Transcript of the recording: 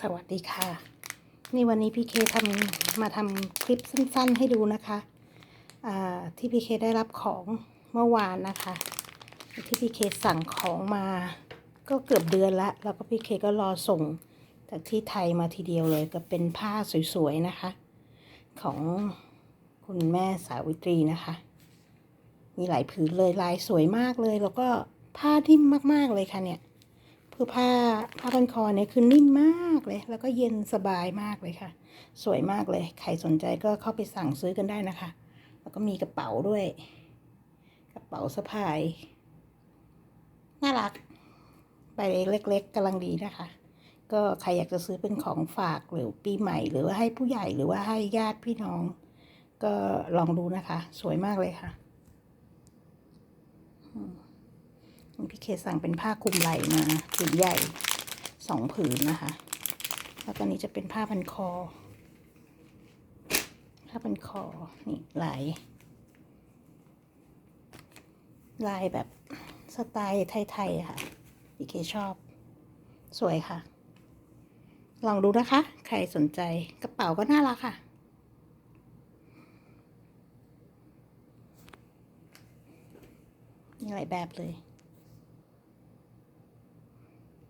สวัสดีค่ะ นี่วันนี้พี่เคทำมาทำคลิปสั้นๆให้ดูนะคะที่พี่เคได้รับของเมื่อวานนะคะ ที่พี่เคสั่งของมาก็เกือบเดือนละแล้วก็พี่เคก็รอส่งจากที่ไทยมาทีเดียวเลยก็เป็นผ้าสวยๆนะคะ ของคุณแม่สาวิตรีนะคะ มีหลายผืนเลยลายสวยมากเลย แล้วก็ผ้านิ่มมากๆเลยค่ะเนี่ย คือผ้าผ้าพันคอเนี่ยคือนิ่มมากเลย แล้วก็เย็นสบายมากเลยค่ะ สวยมากเลย ใครสนใจก็เข้าไปสั่งซื้อกันได้นะคะ แล้วก็มีกระเป๋าด้วย กระเป๋าสะพาย น่ารัก ใบเล็กๆกำลังดีนะคะ ก็ใครอยากจะซื้อเป็นของฝากหรือปีใหม่ หรือว่าให้ผู้ใหญ่หรือว่าให้ญาติพี่น้อง ก็ลองดูนะคะ สวยมากเลยค่ะ พี่เคสั่งเป็นผ้าคลุมไหล่มาผืนใหญ่สองผืนนะคะ แล้วก็นี้จะเป็นผ้าพันคอ ผ้าพันคอ นี่ลาย ลายแบบสไตล์ไทยๆค่ะ พี่เคชอบ สวยค่ะ ลองดูนะคะ ใครสนใจกระเป๋าก็น่ารักค่ะมีหลายแบบเลย